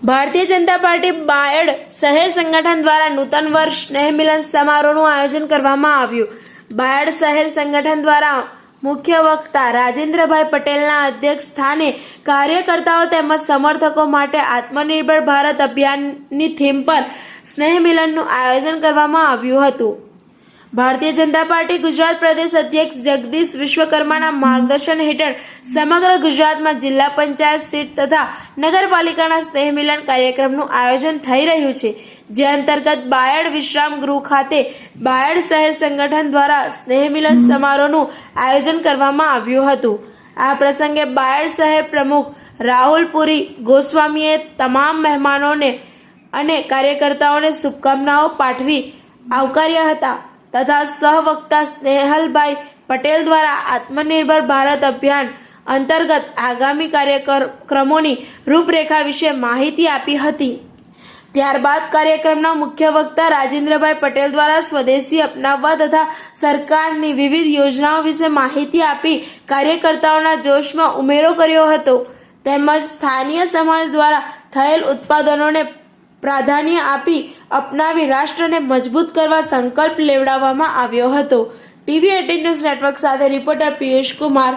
Bharatiya Janata party Bayad શહેર સંગઠન દ્વારા નૂતન વર્ષ સ્નેહ મિલન સમારોહનું આયોજન કરવામાં આવ્યું. બાયડ શહેર સંગઠન દ્વારા મુખ્ય વક્તા રાજેન્દ્રભાઈ પટેલના અધ્યક્ષ સ્થાને કાર્યકર્તાઓ તેમજ સમર્થકો માટે આત્મનિર્ભર ભારત અભિયાનની થીમ પર સ્નેહ મિલનનું આયોજન કરવામાં આવ્યું હતું. ભારતીય જનતા પાર્ટી ગુજરાત પ્રદેશ અધ્યક્ષ જગદીશ વિશ્વકર્માના માર્ગદર્શન હેઠળ સમગ્ર ગુજરાતમાં જિલ્લા પંચાયત સીટ તથા નગરપાલિકાના સ્નેહ મિલન કાર્યક્રમનું આયોજન થઈ રહ્યું છે, જે અંતર્ગત બાયડ વિશ્રામ ગૃહ ખાતે બાયડ શહેર સંગઠન દ્વારા સ્નેહ મિલન સમારોહનું આયોજન કરવામાં આવ્યું હતું. આ પ્રસંગે બાયડ શહેર પ્રમુખ રાહુલ પુરી, ગોસ્વામીએ તમામ મહેમાનોને અને કાર્યકર્તાઓને શુભકામનાઓ પાઠવી આવકાર્યા હતા. તથા સહવક્તા સ્નેહલભાઈ પટેલ દ્વારા આત્મનિર્ભર ભારત અભિયાન અંતર્ગત આગામી કાર્યક્રમોની રૂપરેખા વિશે માહિતી આપી હતી. ત્યારબાદ કાર્યક્રમના મુખ્ય વક્તા રાજેન્દ્રભાઈ પટેલ દ્વારા સ્વદેશી અપનાવવા તથા સરકારની વિવિધ યોજનાઓ વિશે માહિતી આપી કાર્યકર્તાઓના જોશમાં ઉમેરો કર્યો હતો. તેમજ સ્થાનીય સમાજ દ્વારા થયેલ ઉત્પાદનોને પ્રાધાન્ય આપી અપનાવી રાષ્ટ્રને મજબૂત કરવા સંકલ્પ લેવડાવવામાં આવ્યો હતો. ટીવી એટીન ન્યૂઝ નેટવર્ક સાથે રિપોર્ટર પિયુષ કુમાર